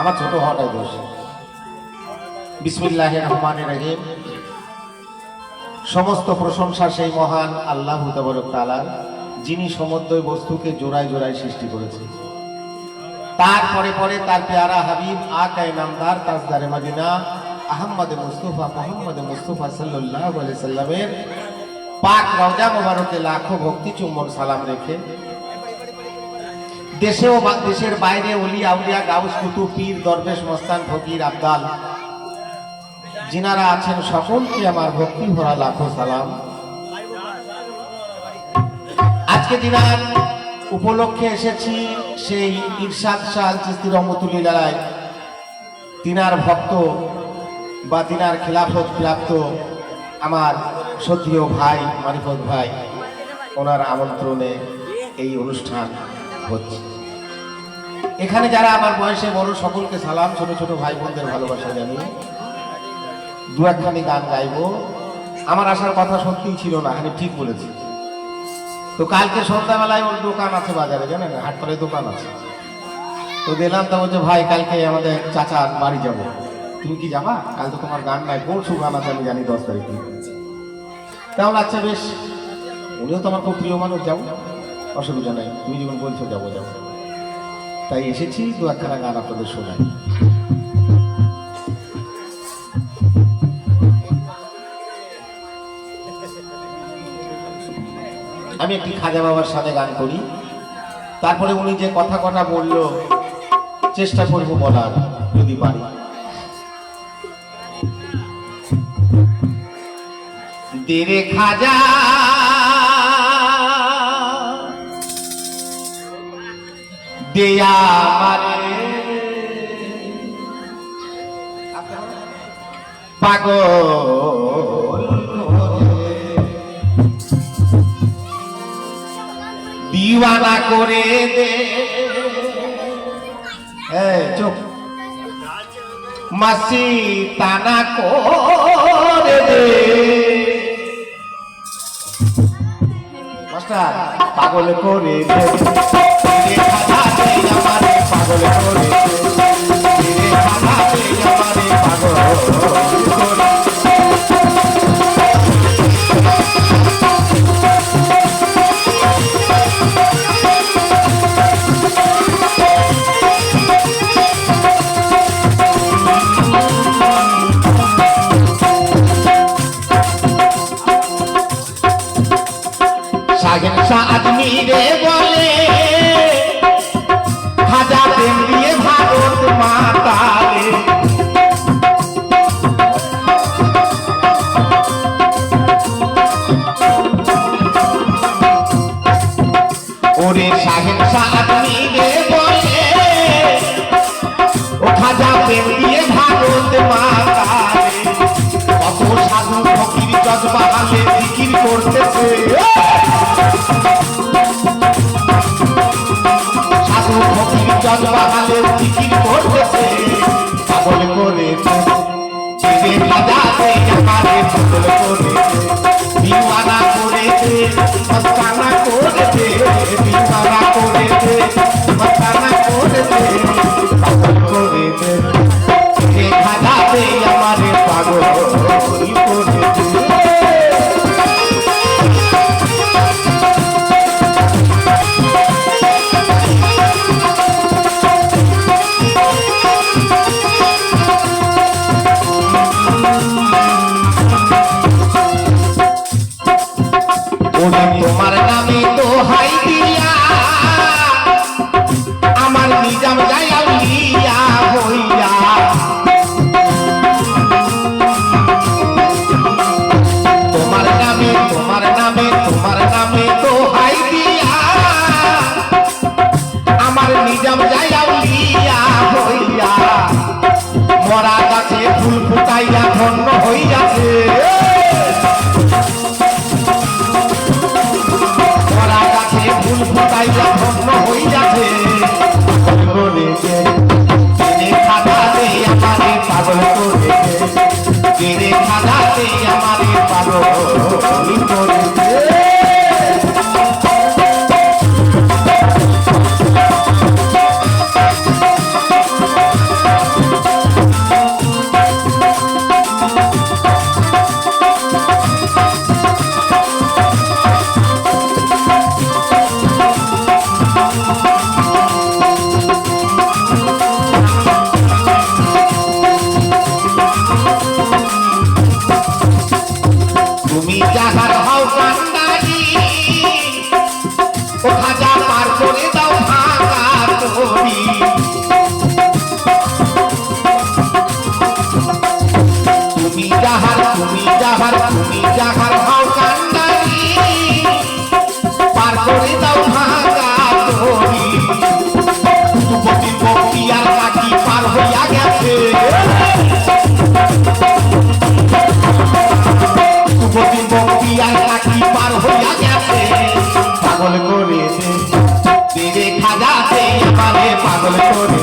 আমার ছোট হওয়াটাই দোষ। বিসমিল্লাহ রহমান রহিম। সমস্ত প্রশংসা সেই মহান আল্লাহ তালার যিনি সমুদ্র বস্তুকে জোড়ায় জোড়ায় সৃষ্টি করেছে তারপরে পরে তার পেয়ারা হাবিব আকায় নামদার তাজদারে মাদিনা আহম্মদ মুস্তফা, মোহাম্মদ মুস্তফা সাল্লাহ সাল্লামের পাক রওজা মোবারকে লাখো ভক্তি চুম্বন সালাম রেখে দেশেও বা- দেশের বাইরে অলি, আউলিয়া, গাউস, কুতু, পীর, দরবেশ, মস্তান, ফকির, আবদাল যিনারা আছেন সকলকে আমার ভক্তি ভরা লাখো সালাম। আজকে দিনার উপলক্ষে এসেছি সেই ইরশাদ শাহ চিস্তি রহমতুল্লাহ তিনার ভক্ত বা তিনার খেলাফত প্রাপ্ত আমার সতীয় ভাই মারিফত ভাই, ওনার আমন্ত্রণে এই অনুষ্ঠান। হচ্ছে। এখানে যারা আমার বয়সে বড়, সকলকে সালাম, ছোট ছোট ভাই বোনদের ভালোবাসা জানিয়ে দু একখানি গান গাইবো। আমার আসার কথা সত্যিই ছিল না, আমি ঠিক বলেছি। তো কালকে সন্ধ্যাবেলায় ওর দোকান আছে বাজারে, জানেন? হাটপাড়ায় দোকান আছে। তো দিলাম তো বলছে, ভাই, কালকে আমাদের চাচার বাড়ি যাব। তুমি কি যাবা? কাল তো তোমার গান নাই, পরশু গান আছে, আমি জানি দশ তারিখে। তাহলে আচ্ছা বেশ। উনিও তো আমার খুব প্রিয় মানুষ যাব অসুবিধা নাই। তুমি যখন বলছো, যাব যাব। তাই এসেছি, দু একখানা গান আপনাদের শোনাই। আমি একটি খাজা বাবার সাথে গান করি। তারপরে উনি যে কথা কথা বলল, চেষ্টা করব বলার, যদি পারি। দেরে খাজা দেয়া পাগল দিওয়ানা করে দে। চুপ। মাসি তানা করে দে। মাস্টার পাগল করে দে। পাগল করে দে রে খাজা দে আমারে পাগল করে দে। আদমি রে বলে ফকির জজবাহালে বিক্রি করতেছে। সাধু ফকির জজবাহালে জিকির করতেছে। পাগল করে ছেড়ে করেছে করেছে তোমার নামে তো হাই আমার নিজাম যাইয়া লিয়া হইয়া। তোমার নামে তোমার নামে তোমার নামে তো হাই আমার নিজাম যাইয়া লিয়া হইয়া। মরা গাছে ফুল ফুটাইয়া ধন্য হইয়াছে যাহার হও কান্দারি, ও খাজা পার করে দাও ভাঙা তরি তুমি যাহার তুমি যাহার তুমি যাহার Vamos, vamos.